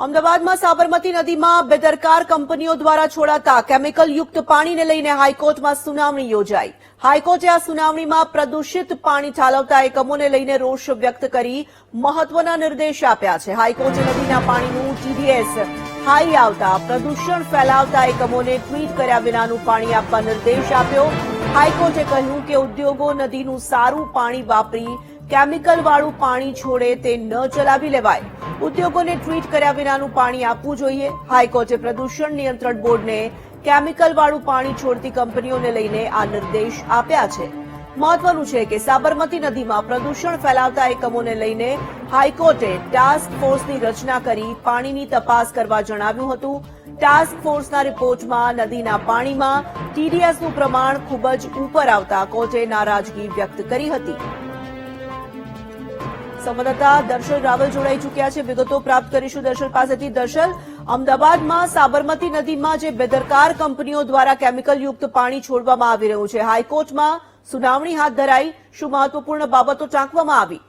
અમદાવાદમાં સાબરમતી નદીમાં બેદરકાર કંપનીઓ દ્વારા છોડાતા કેમિકલ યુક્ત પાણીને લઈને હાઈકોર્ટમાં સુનાવણી યોજાઈ. હાઈકોર્ટે આ સુનાવણીમાં પ્રદૂષિત પાણી ઠાલવતા એકમોને લઈને રોષ વ્યક્ત કરી મહત્વના નિર્દેશ આપ્યા છે. હાઈકોર્ટે નદીના પાણીનું ટીડીએસ હાઈ આવતા, પ્રદૂષણ ફેલાવતા એકમોને ટ્વીટ કર્યા વિનાનું પાણી આપવા નિર્દેશ આપ્યો. હાઈકોર્ટે કહ્યું કે ઉદ્યોગો નદીનું સારું પાણી વાપરી કેમિકલ વાળું પાણી છોડે તે ન ચલાવી લેવાય. ઉદ્યોગોને ટ્વીટ કર્યા વિનાનું પાણી આપવું જોઈએ. હાઈકોર્ટે પ્રદૂષણ નિયંત્રણ બોર્ડને કેમિકલ વાળું પાણી છોડતી કંપનીઓને લઈને આ નિર્દેશ આપ્યા છે. મહત્વનું છે કે સાબરમતી નદીમાં પ્રદૂષણ ફેલાવતા એકમોને લઈને હાઈકોર્ટે ટાસ્ક ફોર્સની રચના કરી પાણીની તપાસ કરવા જણાવ્યું હતું. ટાસ્ક ફોર્સના રિપોર્ટમાં નદીના પાણીમાં ટીડીએસનું પ્રમાણ ખૂબ જ ઉપર આવતા કોર્ટે નારાજગી વ્યક્ત કરી હતી. સંવાદદાતા દર્શન રાવલ જોડાઈ ચૂક્યા છે. વિગતો પ્રાપ્ત કરીશું દર્શન પાસેથી. દર્શન અમદાવાદમાં સાબરમતી નદીમાં જે બેદરકાર કંપનીઓ દ્વારા કેમિકલયુક્ત પાણી છોડવામાં આવી રહ્યું છે, હાઈકોર્ટમાં સુનાવણી હાથ ધરાઈ, શું મહત્વપૂર્ણ બાબતો ટાંકવામાં આવી?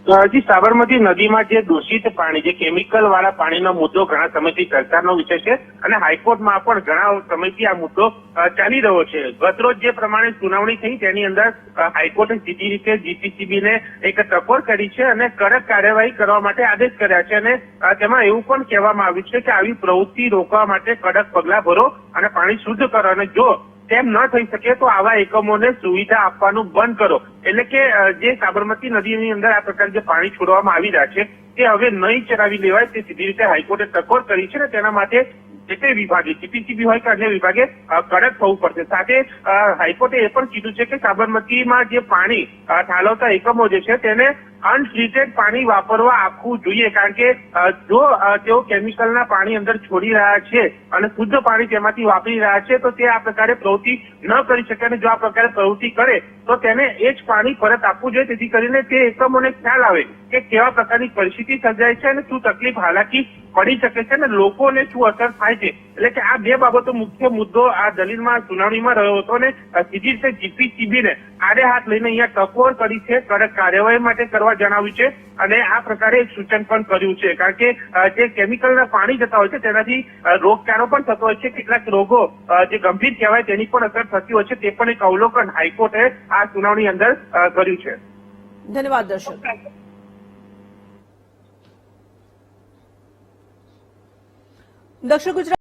હજી સાબરમતી નદીમાં જે દૂષિત પાણી, જે કેમિકલ વાળા પાણીનો મુદ્દો ઘણા સમયથી ચર્ચાનો વિષય છે અને હાઈકોર્ટમાં પણ ઘણા સમયથી આ મુદ્દો ચાલી રહ્યો છે. ગતરોજ જે પ્રમાણે સુનાવણી થઈ, તેની અંદર હાઈકોર્ટે સીધી રીતે જીપીસીબીને એક ટકોર કરી છે અને કડક કાર્યવાહી કરવા માટે આદેશ કર્યા છે અને તેમાં એવું પણ કહેવામાં આવ્યું છે કે આવી પ્રવૃત્તિ રોકવા માટે કડક પગલા ભરો અને પાણી શુદ્ધ કરો. અને જો તેમ ન થઈ શકે તો આવા એકમોને સુવિધા આપવાનું બંધ કરો. એટલે કે જે સાબરમતી નદીની અંદર આ પ્રકારે જે પાણી છોડવામાં આવી રહ્યા છે, તે હવે નહીં ચલાવી લેવાય. તે સીધી રીતે હાઈકોર્ટે ટકોર કરી છે ને તેના માટે જે તે વિભાગે જીપીસીબી હોય કે અન્ય વિભાગે કડક થવું પડશે. સાથે હાઈકોર્ટે એ પણ કીધું છે કે સાબરમતીમાં જે પાણી ઠાલવતા એકમો જે છે તેને અનટ્રીટેડ પાણી વાપરવા આપવું જોઈએ. કારણ કે જો તેઓ કેમિકલના પાણી અંદર છોડી રહ્યા છે અને શુદ્ધ પાણી તેમાંથી વાપરી રહ્યા છે, તો તે આ પ્રકારે પ્રવૃત્તિ ન કરી શકે અને જો આ પ્રકારે પ્રવૃત્તિ કરે, તો તેને એ જ પાણી પરત આપવું જોઈએ. તેથી કરીને તે એકમોને ખ્યાલ આવે કે કેવા પ્રકારની પરિસ્થિતિ સર્જાય છે અને શું તકલીફ, હાલાકી પડી શકે છે અને લોકોને શું અસર થાય છે? એટલે કે આ બે બાબતો મુખ્ય મુદ્દો આ દલીલમાં સુનાવણીમાં રહ્યો હતો અને સીધી રીતે જીપીસીબીને આડે હાથ લઈને અહીંયા ટકોર કરી છે કડક કાર્યવાહી માટે કરવા જણાવ્યું છે અને આ પ્રકારે એક સૂચન પણ કર્યું છે. કારણ કે જે કેમિકલના પાણી જતા હોય છે તેનાથી રોગચાળો પણ થતો હોય છે. કેટલાક રોગો જે ગંભીર કહેવાય તેની પણ અસર થતી હોય છે તે પણ એક અવલોકન હાઈકોર્ટે આ સુનાવણી અંદર કર્યું છે. ધન્યવાદ દર્શન દક્ષિણ ગુજરાત